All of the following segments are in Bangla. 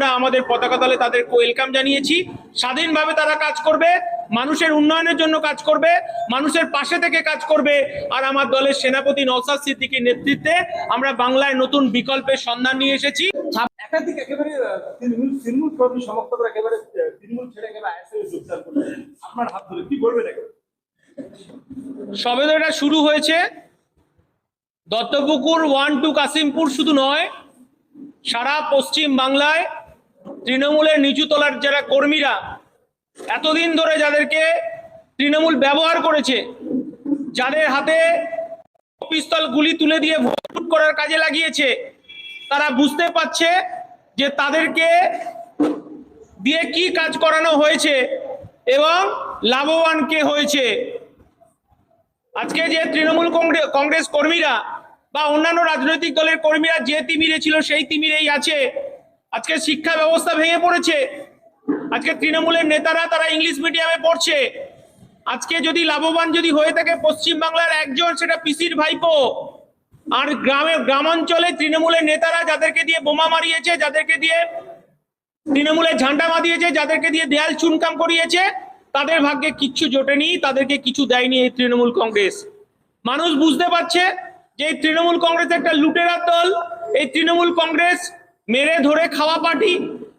আমরা আমাদের পতাকা দলে তাদেরকে ওয়েলকাম জানিয়েছি। স্বাধীনভাবে তারা কাজ করবে মানুষের উন্নয়নের জন্য কাজ করবে মানুষের পাশে থেকে কাজ করবে। আর আমার দলের সেনাপতি নওসাদ সিদ্দিকীর নেতৃত্বে আমরা বাংলায় নতুন বিকল্পের সন্ধান নিয়ে এসেছি। একাধিক একেবারে তৃণমূল তৃণমূল কর্মী সমর্থকরা একেবারে তৃণমূল ছেড়ে একেবারে আইএসএফ যোগদান করছে আপনার হাত ধরে কি বলবেন একেবারে সবে তো এটা শুরু হয়েছে। দত্তপুকুর ওয়ান টু কাসিমপুর শুধু নয় সারা পশ্চিম বাংলায় তৃণমূলের নিচু তলার যারা কর্মীরা, এতদিন ধরে যাদেরকে তৃণমূল ব্যবহার করেছে, যাদের হাতে পিস্তল গুলি তুলে দিয়ে ভোট করার কাজে লাগিয়েছে, তারা বুঝতে পারছে যে তাদেরকে দিয়ে কি কাজ করানো হয়েছে এবং লাভবান কে হয়েছে। আজকে যে তৃণমূল কংগ্রেস কংগ্রেস কর্মীরা বা অন্যান্য রাজনৈতিক দলের কর্মীরা যে তিমিরে ছিল সেই তিমিরেই আছে। আজকে শিক্ষা ব্যবস্থা ভেঙে পড়েছে। আজকে তৃণমূলের নেতারা তারা ইংলিশ মিডিয়ামে পড়ছে। আজকে যদি লাভবান যদি হয়ে থাকে পশ্চিম বাংলার একজন, সেটা পিসির ভাইপো। আর গ্রামে, গ্রামাঞ্চলে তৃণমূলের নেতারা যাদেরকে দিয়ে বোমা মারিয়েছে, যাদেরকে দিয়ে তৃণমূলের ঝান্ডা বাঁধিয়েছে, যাদেরকে দিয়ে দেয়াল চুনকাম করিয়েছে, তাদের ভাগ্যে কিচ্ছু জোটেনি, তাদেরকে কিছু দেয়নি এই তৃণমূল কংগ্রেস। মানুষ বুঝতে পারছে যে এই তৃণমূল কংগ্রেস একটা লুটেরার দল, এই তৃণমূল কংগ্রেস মেরে ধরে খাওয়া পার্টি।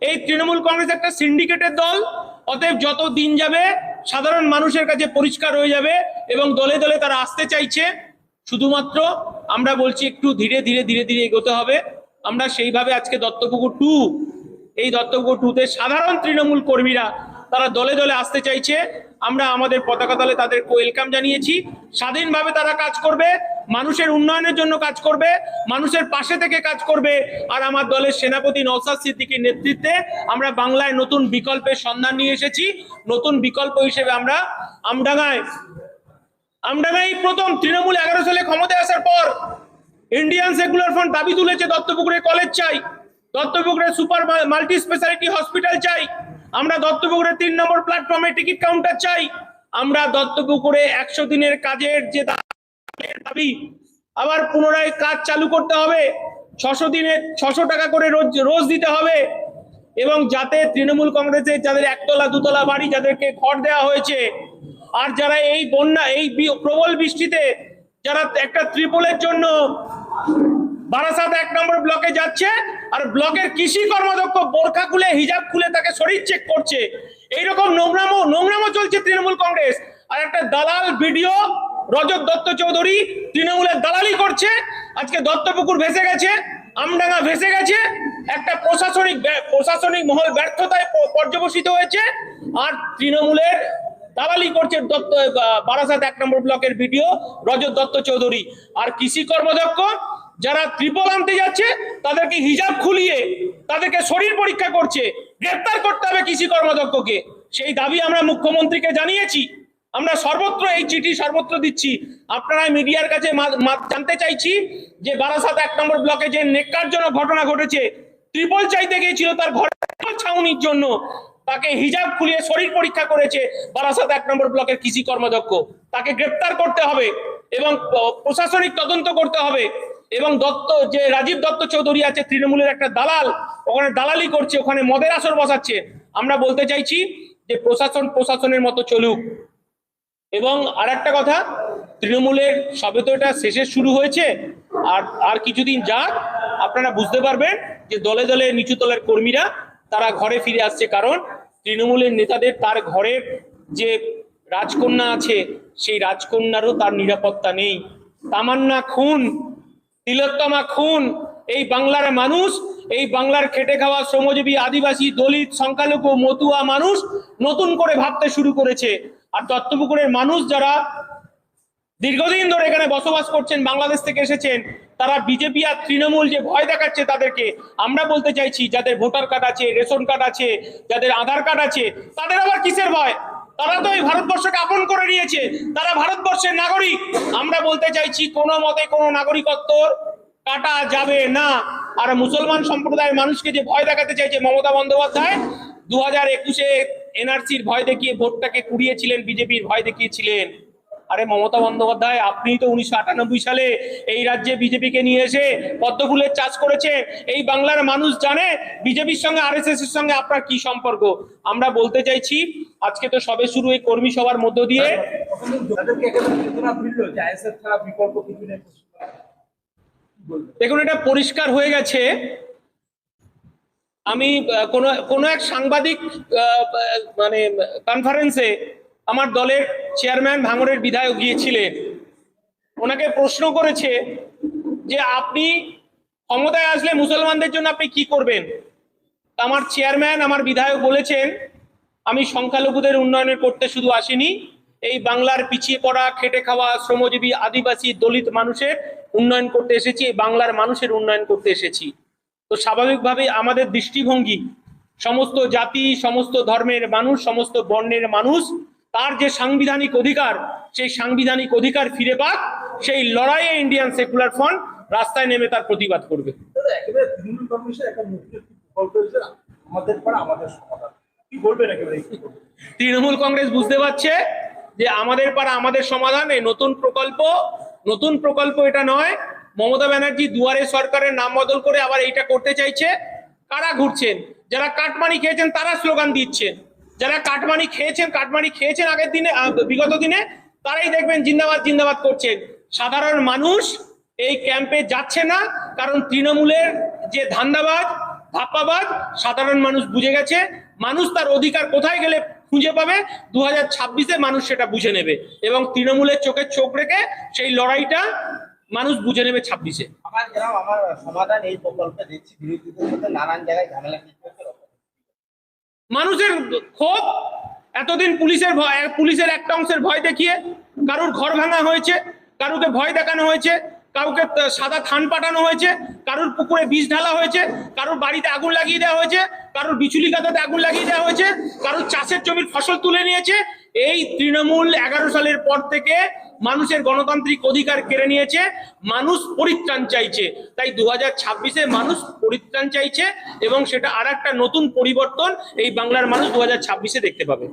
এই তৃণমূল কংগ্রেস একটা সিন্ডিকেটের দল। অতএব যত দিন যাবে, সাধারণ মানুষের কাছে পরিষ্কার হয়ে যাবে এবং দলে দলে তারা আসতে চাইছে। শুধুমাত্র আমরা বলছি একটু ধীরে ধীরে ধীরে ধীরে এগোতে হবে। আমরা সেইভাবে আজকে দত্তপুকুর টু এই দত্তপুকুর টুতে সাধারণ তৃণমূল কর্মীরা তারা দলে দলে আসতে চাইছে। আমরা আমাদের পতাকা দলে তাদেরকে ওয়েলকাম জানিয়েছি। স্বাধীনভাবে তারা কাজ করবে। মানুষের উন্নয়নের জন্য কাজ করবে, মানুষের পাশে থেকে কাজ করবে। আর আমার দলের সেনাপতি নওসাদ সিদ্দিকীর নেতৃত্বে আমরা বাংলায় নতুন বিকল্পের সন্ধান নিয়ে এসেছি। নতুন বিকল্প হিসেবে আমরা আমডাঙ্গায় আমডাঙ্গায় প্রথম তৃণমূল এগারো সালে ক্ষমতায় আসার পর ইন্ডিয়ান সেকুলার ফ্রন্ট দাবি তুলেছে, দত্তপুকুরে কলেজ চাই, দত্তপুকুরে সুপার মাল্টি স্পেশালিটি হসপিটাল চাই, আমরা দত্তপুকুরে তিন নম্বর প্ল্যাটফর্মে টিকিট কাউন্টার চাই, আমরা দত্তপুকুরে একশো দিনের কাজের যে দাবি আবার পুনরায় কাজ চালু করতে হবে। ছশো দিনে ছশো টাকা করে রোজ রোজ দিতে হবে এবং যাতে তৃণমূল কংগ্রেসের যাদের একতলা, দুতলা বাড়ি যাদেরকে ঘর দেওয়া হয়েছে আর যারা এই বন্যা, এই প্রবল বৃষ্টিতে যারা একটা ত্রিপলের জন্য বারাসাত এক নম্বর ব্লকে যাচ্ছে আর ব্লকের কৃষি কর্মদক্ষ বোরখা খুলে, হিজাব খুলে তাকে শরীর চেক করছে। এইরকম নোংরামো নোংরামো চলছে তৃণমূল কংগ্রেস। আর একটা দালাল ভিডিও রজত দত্ত চৌধুরী তৃণমূলের দালালি করছে। আজকে দত্তপুকুর ভেসে গেছে, আমডাঙ্গা ভেসে গেছে। একটা প্রশাসনিক প্রশাসনিক মহল ব্যর্থতায় পর্যবসিত হয়েছে। আর তৃণমূলের দালালি করছে দত্ত বারাসাত এক নম্বর ব্লকের ভিডিও রজত দত্ত চৌধুরী। আর কৃষি কর্মদক্ষ যারা ত্রিপল আনতে যাচ্ছে, তাদেরকে হিজাব খুলিয়ে তাদেরকে শরীর পরীক্ষা করছে। গ্রেপ্তার করতে হবে কৃষি কর্মদক্ষকে সেই দাবি আমরা মুখ্যমন্ত্রীকে জানিয়েছি। আমরা সর্বত্র এই চিঠি সর্বত্র দিচ্ছি। আপনারা মিডিয়ার কাছে জানতে চাইছি যে বারাসাত এক নম্বর ব্লকে যে নেককারজনক ঘটনা ঘটেছে, ত্রিপল চাইতে গিয়েছিল তার ঘরে ছাউনির জন্য। তাকে হিজাব খুলিয়ে শরীর পরীক্ষা করেছে বারাসাত এক নম্বর ব্লকের কৃষি কর্মাধ্যক্ষ। তাকে গ্রেপ্তার করতে হবে এবং প্রশাসনিক তদন্ত করতে হবে এবং দত্ত, যে রাজীব দত্ত চৌধুরী আছে, তৃণমূলের একটা দালাল, ওখানে দালালি করছে, ওখানে মদের আসর বসাচ্ছে। আমরা বলতে চাইছি যে প্রশাসন প্রশাসনের মতো চলুক। এবং আর একটা কথা, তৃণমূলের সবে তো এটা শেষের শুরু হয়েছে, আর আর কিছুদিন যাক, আপনারা বুঝতে পারবেন যে দলে দলে নিচু তলের কর্মীরা, তারা ঘরে ফিরে আসছে কারণ তৃণমূলের নেতাদের তার ঘরের যে রাজকন্যা আছে, সেই রাজকন্যারও তার নিরাপত্তা নেই। তামান্না খুন, তিলোত্তমা খুন, এই বাংলার মানুষ, এই বাংলার খেটে খাওয়া শ্রমজীবী আদিবাসী, দলিত, সংখ্যালঘু, মতুয়া মানুষ নতুন করে ভাবতে শুরু করেছে। আর দত্তপুকুরের মানুষ যারা দীর্ঘদিন ধরে এখানে বসবাস করছেন, বাংলাদেশ থেকে এসেছেন, তারা বিজেপি আর তৃণমূল যে ভয় দেখাচ্ছে তাদেরকে, আমরা বলতে চাইছি যাদের ভোটার কার্ড আছে, রেশন কার্ড আছে, যাদের আধার কার্ড আছে, তাদের আবার কিসের ভয়? তারা তো এই ভারতবর্ষকে আপন করে নিয়েছে, তারা ভারতবর্ষের নাগরিক। আমরা বলতে চাইছি কোনো মতে কোনো নাগরিকত্ব কাটা যাবে না। আর মুসলমান সম্প্রদায়ের মানুষকে যে ভয় দেখাতে চাইছে মমতা বন্দ্যোপাধ্যায় দু হাজার একুশে এনআরসির ভয় দেখিয়ে ভোটটাকে কুড়িয়েছিলেন, বিজেপির ভয় দেখিয়েছিলেন। আরে মমতা বন্দ্যোপাধ্যায় আপনি তো উনিশশো আটানব্বই সালে এই রাজ্যে বিজেপিকে নিয়ে এসে পদ্মফুলের চাষ করেছে এই বাংলার মানুষ জানে বিজেপির সঙ্গে আর এর সঙ্গে আপনার কি সম্পর্ক। আমরা বলতে চাইছি, আজকে তো সবে শুরু এই কর্মী সভার মধ্য দিয়ে? দেখুন, এটা পরিষ্কার হয়ে গেছে। আমি কোনো কোনো এক সাংবাদিক মানে কনফারেন্সে আমার দলের চেয়ারম্যান ভাঙড়ের বিধায়ক গিয়েছিলেন। ওনাকে প্রশ্ন করেছে যে আপনি ক্ষমতায় আসলে মুসলমানদের জন্য আপনি কি করবেন? আমার চেয়ারম্যান আমার বিধায়ক বলেছেন, আমি সংখ্যালঘুদের উন্নয়নের করতে শুধু আসিনি, এই বাংলার পিছিয়ে পড়া, খেটে খাওয়া, শ্রমজীবী, আদিবাসী, দলিত মানুষের উন্নয়ন করতে এসেছি, এই বাংলার মানুষের উন্নয়ন করতে এসেছি। তো স্বাভাবিকভাবেই আমাদের দৃষ্টিভঙ্গি সমস্ত জাতি সমস্ত ধর্মের মানুষ সমস্ত বর্ণের মানুষ তার যে সাংবিধানিক অধিকার সেই সাংবিধানিক অধিকার ফিরে পাক সেই লড়াইয়ে ইন্ডিয়ান সেকুলার ফ্রন্ট রাস্তায় নেমে তার প্রতিবাদ করবে। তৃণমূল কংগ্রেস বুঝতে পারছে যে আমাদের পাড়া আমাদের সমাধান এই নতুন প্রকল্প নতুন প্রকল্প এটা নয় মমতা ব্যানার্জি দুয়ারে সরকারের নাম বদল করে আবার এইটা করতে চাইছে। কারা ঘুরছেন? যারা কাটমানি খেয়েছেন, তারা স্লোগান দিচ্ছেন। যারা কাটমানি খেয়েছেন কাটমানি খেয়েছেন আগের দিনে বিগত দিনে, তারাই দেখবেন জিন্দাবাদ জিন্দাবাদ করছেন। সাধারণ মানুষ এই ক্যাম্পে যাচ্ছে না, কারণ তৃণমূলের যে ধান্দাবাদ ধাপ্পাবাজ সাধারণ মানুষ বুঝে গেছে। মানুষ তার অধিকার কোথায় গেলে খুঁজে পাবে? দু হাজার মানুষ সেটা বুঝে নেবে। এবং তৃণমূলের চোখে চোখ রেখে সেই লড়াইটা মানুষ বুঝে নেবে ছাব্বিশে। আমার গ্রাম আমার সমাধান এই প্রকল্পে দিচ্ছি। বিরোধীদের মধ্যে নানান জায়গায় ঝামেলা মানুষের ক্ষোভ এতদিন পুলিশের ভয় পুলিশের একটা অংশের ভয় দেখিয়ে কারুর ঘর ভাঙা হয়েছে কারুকে ভয় দেখানো হয়েছে কাউকে সাদা থান পাঠানো হয়েছে কারুর পুকুরে বিষ ঢালা হয়েছে কারুর বাড়িতে আগুন লাগিয়ে দেওয়া হয়েছে কারুর বিচুলি কাদাতে আগুন লাগিয়ে দেওয়া হয়েছে কারুর চাষের জমির ফসল তুলে নিয়েছে। এই তৃণমূল এগারো সালের পর থেকে মানুষের গণতান্ত্রিক অধিকার কেড়ে নিয়েছে, মানুষ পরিত্রাণ চাইছে। তাই দু হাজার ছাব্বিশে মানুষ পরিত্রাণ চাইছে এবং সেটা আর নতুন পরিবর্তন এই বাংলার মানুষ দু হাজার ছাব্বিশে দেখতে পাবে।